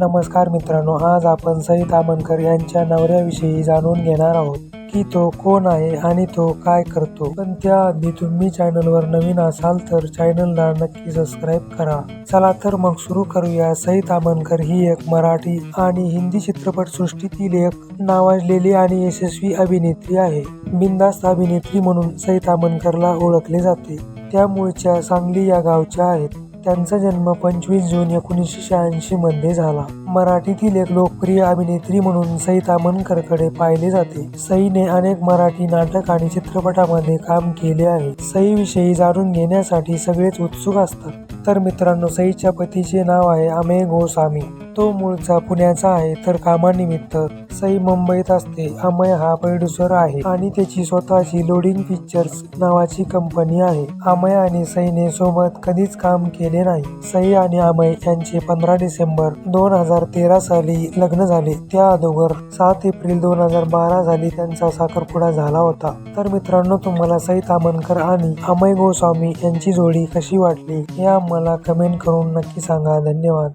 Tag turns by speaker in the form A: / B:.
A: नमस्कार मित्रांनो आज आपण सई तामणकर यांच्या नवऱ्याविषयी जाणून घेणार आहोत की तो कोण आहे आणि तो काय करतो. पण त्याआधी तुम्ही चॅनलवर नवीन असाल तर चॅनलला नक्की सबस्क्राईब करा. चला तर मग सुरू करूया. सई तामणकर ही एक मराठी आणि हिंदी चित्रपट सृष्टीतील एक नावाजलेली आणि यशस्वी अभिनेत्री आहे. बिंदास्त अभिनेत्री म्हणून सई तामणकरला ओळखले जाते. त्यामुळेच्या सांगली या गावच्या आहेत. त्यांचा जन्म पंचवीस जून एकोणीसशे शहाऐंशी मध्ये झाला. मराठीतील एक लोकप्रिय अभिनेत्री म्हणून सई मनकरकडे पाहिले जाते. सईने अनेक मराठी नाटक आणि चित्रपटामध्ये काम केले आहे. सई विषयी जाणून घेण्यासाठी सगळेच उत्सुक असतात. तर मित्रांनो सईच्या पतीचे नाव आहे अमेय गोस्वामी. तो मूळचा पुण्याचा आहे तर कामानिमित्त सई मुंबईत असते. अमय हा प्रोड्युसर आहे आणि त्याची स्वतःची लोडिंग पिक्चर्स नावाची कंपनी आहे. अमय आणि सईने सोबत कधीच काम केले नाही. सई आणि अमय यांचे पंधरा डिसेंबर दोन हजार तेरा साली लग्न झाले. त्या अगोदर सात एप्रिल दोन हजार बारा साली त्यांचा साखरपुडा झाला होता. तर मित्रांनो तुम्हाला सई तामणकर आणि अमय गोस्वामी यांची जोडी कशी वाटली हे आम्हाला कमेंट करून नक्की सांगा. धन्यवाद.